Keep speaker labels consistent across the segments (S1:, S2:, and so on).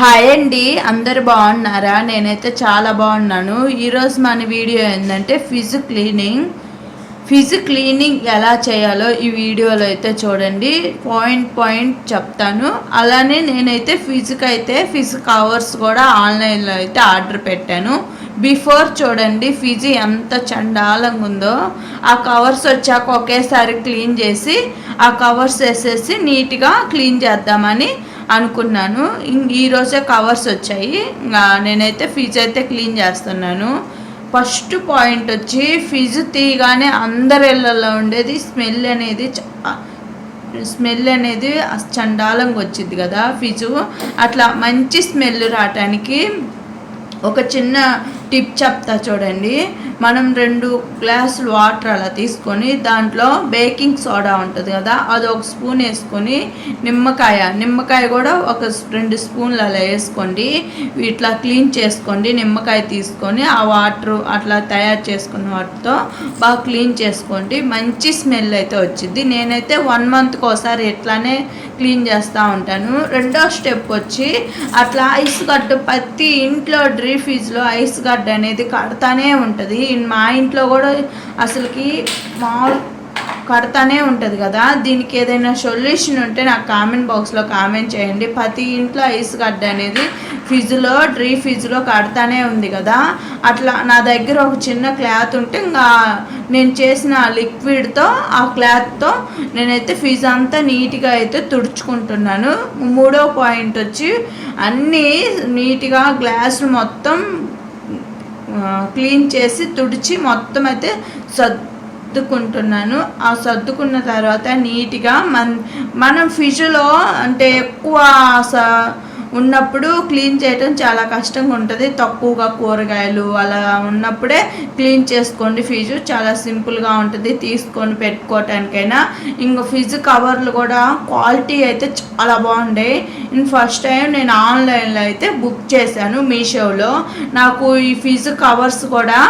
S1: Hi అండి అందరు బాగున్నారా? నేనైతే చాలా బాగున్నాను. ఈరోజు మన వీడియో ఏంటంటే ఫిజ్ క్లీనింగ్. ఫిజ్ క్లీనింగ్ ఎలా చేయాలో ఈ వీడియోలో అయితే చూడండి. పాయింట్ పాయింట్ చెప్తాను. అలానే నేనైతే ఫిజ్కి అయితే ఫిజ్ కవర్స్ కూడా ఆన్లైన్లో అయితే ఆర్డర్ పెట్టాను. బిఫోర్ చూడండి ఫిజి ఎంత చండాలంగా ఉందో. ఆ కవర్స్ వచ్చాక ఒకేసారి క్లీన్ చేసి ఆ కవర్స్ వేసేసి నీట్గా క్లీన్ చేద్దామని అనుకున్నాను. ఈరోజే కవర్స్ వచ్చాయి. నేనైతే ఫిజ్ అయితే క్లీన్ చేస్తున్నాను. ఫస్ట్ పాయింట్ వచ్చి ఫిజ్ తీయగానే అందరి ఇళ్ళల్లో ఉండేది స్మెల్ అనేది స్మెల్ అనేది చండాలంగా వచ్చింది కదా ఫిజు అట్లా మంచి స్మెల్ రావటానికి ఒక చిన్న టిప్ చెప్తా చూడండి. మనం రెండు గ్లాసులు వాటర్ అలా తీసుకొని దాంట్లో బేకింగ్ సోడా ఉంటుంది కదా అది ఒక స్పూన్ వేసుకొని నిమ్మకాయ నిమ్మకాయ కూడా ఒక రెండు స్పూన్లు అలా వేసుకోండి. ఇట్లా క్లీన్ చేసుకోండి నిమ్మకాయ తీసుకొని ఆ వాటర్ అట్లా తయారు చేసుకున్న వాటితో బాగా క్లీన్ చేసుకోండి. మంచి స్మెల్ అయితే వచ్చింది నేనైతే వన్ మంత్కి ఒకసారి ఇట్లానే క్లీన్ చేస్తూ ఉంటాను. రెండో స్టెప్ వచ్చి అట్లా ఐస్ గడ్డ ప్రతి ఇంట్లో డ్రీ ఫ్రిడ్జ్లో ఐస్ గడ్డ అనేది కడతానే ఉంటుంది. మా ఇంట్లో కూడా అసలుకి మామూలు కడతానే ఉంటుంది కదా. దీనికి ఏదైనా సొల్యూషన్ ఉంటే నాకు కామెంట్ బాక్స్లో కామెంట్ చేయండి. ప్రతి ఇంట్లో ఐస్ గడ్డ అనేది ఫ్రిడ్జ్లో డ్రీ ఫ్రిడ్జ్లో కడతానే ఉంది కదా. అట్లా నా దగ్గర ఒక చిన్న క్లాత్ ఉంటే ఇంకా నేను చేసిన లిక్విడ్తో ఆ క్లాత్తో నేనైతే ఫిజ్ అంతా నీట్గా అయితే తుడుచుకుంటున్నాను. మూడో పాయింట్ వచ్చి అన్నీ నీట్గా గ్లాసులు మొత్తం క్లీన్ చేసి తుడిచి మొత్తం అయితే సర్దుకుంటున్నాను. ఆ సర్దుకున్న తర్వాత నీట్గా మన మనం ఫిష్లో అంటే ఎక్కువ సా ఉన్నప్పుడు క్లీన్ చేయటం చాలా కష్టంగా ఉంటుంది. తక్కువగా కూరగాయలు అలా ఉన్నప్పుడే క్లీన్ చేసుకోండి. ఫీజు చాలా సింపుల్గా ఉంటుంది. తీసుకొని పెట్టుకోవటానికైనా. ఇంకా ఫిజ్ కవర్లు కూడా క్వాలిటీ అయితే చాలా బాగుండే. ఫస్ట్ టైం నేను ఆన్లైన్లో అయితే బుక్ చేశాను మీషోలో. నాకు ఈ ఫిజ్ కవర్స్ కూడా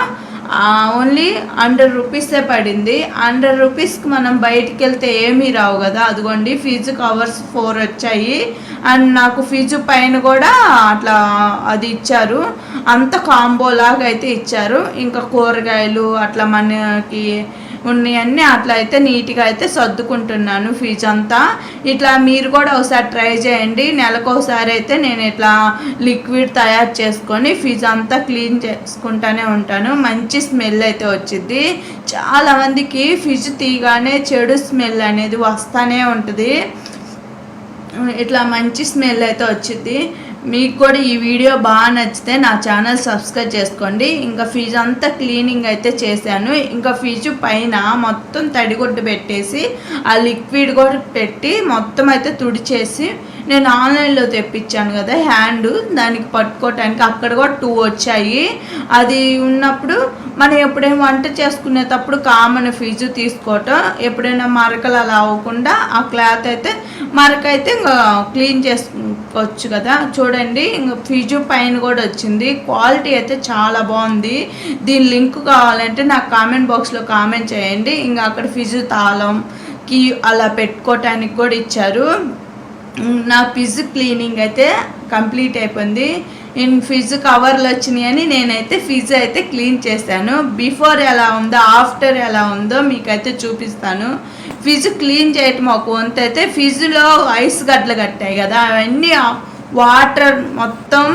S1: ఓన్లీ హండ్రెడ్ రూపీసే పడింది. హండ్రెడ్ రూపీస్కి మనం బయటికి వెళ్తే ఏమీ రావు కదా. అదిగోండి ఫీజు కవర్స్ ఫోర్ వచ్చాయి. అండ్ నాకు ఫీజు పైన కూడా అట్లా అది ఇచ్చారు. అంత కాంబో లాగా అయితే ఇచ్చారు. ఇంకా కూరగాయలు అట్లా మనకి ఉన్నాయన్నీ అట్లా అయితే నీట్గా అయితే సర్దుకుంటున్నాను ఫీజు అంతా. ఇట్లా మీరు కూడా ఒకసారి ట్రై చేయండి. నెలకు ఒకసారి అయితే నేను ఇట్లా లిక్విడ్ తయారు చేసుకొని ఫీజు అంతా క్లీన్ చేసుకుంటానే ఉంటాను. మంచి స్మెల్ అయితే వచ్చింది చాలామందికి ఫిజ్ తీయగానే చెడు స్మెల్ అనేది వస్తూనే ఉంటుంది. ఇట్లా మంచి స్మెల్ అయితే వచ్చింది మీకు కూడా ఈ వీడియో బాగా నచ్చితే నా ఛానల్ సబ్స్క్రైబ్ చేసుకోండి. ఇంకా ఫీజు అంతా క్లీనింగ్ అయితే చేశాను. ఇంకా ఫీజు పైన మొత్తం తడిగుడ్డు పెట్టేసి ఆ లిక్విడ్ కూడా పెట్టి మొత్తం అయితే తుడిచేసి నేను ఆన్లైన్లో తెప్పించాను కదా హ్యాండ్ దానికి పట్టుకోవటానికి అక్కడ కూడా టూ వచ్చాయి. అది ఉన్నప్పుడు మనం ఎప్పుడైనా వంట చేసుకునేటప్పుడు కామన్ ఫీజు తీసుకోవటం ఎప్పుడైనా మరకలు అలా అవ్వకుండా ఆ క్లాత్ అయితే మరక అయితే ఇంకా క్లీన్ వచ్చు కదా. చూడండి ఇంకా ఫీజు పైన కూడా వచ్చింది. క్వాలిటీ అయితే చాలా బాగుంది. దీని లింక్ కావాలంటే నాకు కామెంట్ బాక్స్లో కామెంట్ చేయండి. ఇంకా అక్కడ ఫిజు తాళంకి అలా పెట్టుకోవటానికి కూడా ఇచ్చారు. నా ఫిజు క్లీనింగ్ అయితే కంప్లీట్ అయిపోయింది. ఇన్ ఫిజ్ కవర్లు వచ్చినాయని నేనైతే ఫిజ్ అయితే క్లీన్ చేశాను. బిఫోర్ ఎలా ఉందో ఆఫ్టర్ ఎలా ఉందో మీకైతే చూపిస్తాను. ఫిజ్ క్లీన్ చేయటం ఒక వంతు అయితే ఫిజ్లో ఐస్ గడ్డలు కట్టాయి కదా అవన్నీ వాటర్ మొత్తం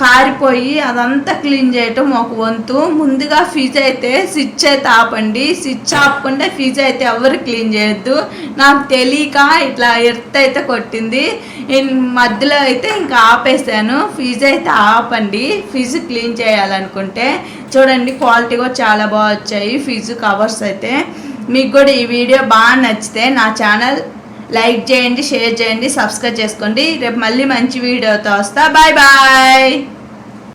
S1: కారిపోయి అదంతా క్లీన్ చేయటం ఒక వంతు. ముందుగా ఫిజ్ అయితే స్విచ్ అయితే ఆపండి. స్విచ్ ఆపకుండా ఫిజ్ అయితే ఎవరు క్లీన్ చేయొద్దు. నాకు తెలియక ఇట్లా ఎర్త్ అయితే కొట్టింది. మధ్యలో అయితే ఇంకా ఆపేసాను ఫిజ్ అయితే ఆపండి. ఫిజ్ క్లీన్ చేయాలనుకుంటే చూడండి క్వాలిటీ కూడా చాలా బాగా వచ్చాయి. ఫిజ్ కవర్స్ అయితే మీకు కూడా ఈ వీడియో బాగా నచ్చితే నా ఛానల్ లైక్ చేయండి షేర్ చేయండి సబ్స్క్రైబ్ చేసుకోండి. రేపు మళ్ళీ మంచి వీడియోతో వస్తా. Bye bye.